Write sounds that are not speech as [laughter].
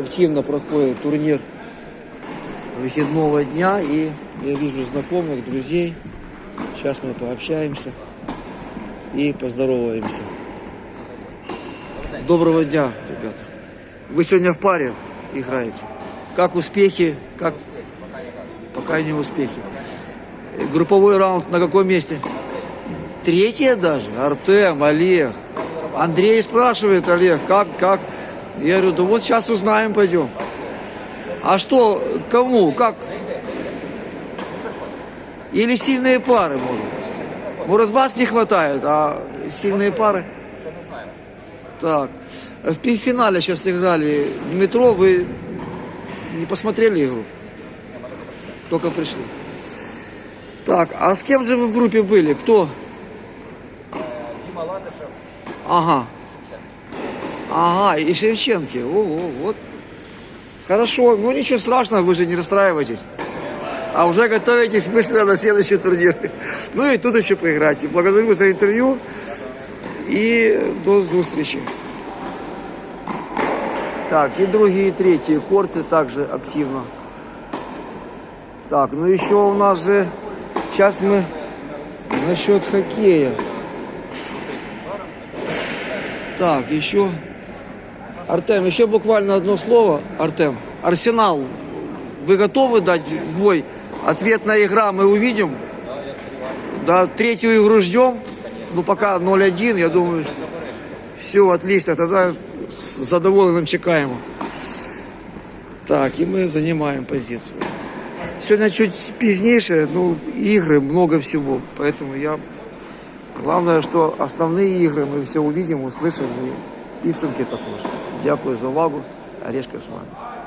активно проходит турнир выходного дня. И я вижу знакомых, друзей. Сейчас мы пообщаемся и поздороваемся. Доброго дня, ребята. Вы сегодня в паре играете. Как успехи? Как... Пока не успехи. Групповой раунд на каком месте? Третье даже. Артем, Олег. Андрей спрашивает, Олег, как, как? Я говорю, да вот сейчас узнаем, пойдем. А что, кому, как? Или сильные пары, может? Может, вас не хватает, а сильные пары? Так. В финале сейчас играли в метро. Вы не посмотрели игру? Только пришли. Так, а с кем же вы в группе были? Кто? Дима Латышев, Ага. Ага, и Шевченки. О, вот. Хорошо, ну ничего страшного, вы же не расстраивайтесь. А уже готовитесь мысленно на следующий турнир. [laughs] Ну и тут еще поиграйте. Благодарю за интервью и до зустрічі. Так, и другие, и третьи корты также активно. Так, ну еще у нас же, сейчас мы насчет хоккея. Так, еще. Артем, еще буквально одно слово. Артем, Арсенал, вы готовы дать в бой? Ответная игра мы увидим. Да, третью игру ждем. Ну, пока 0-1, я думаю, все отлично. Тогда с задоволенным чекаем. Так, и мы занимаем позицию. Сегодня чуть позднейшее, ну, игры, много всего. Поэтому я Главное, що основні ігри ми все увидим, услышим і підсумки також. Дякую за увагу. Орешка з вами.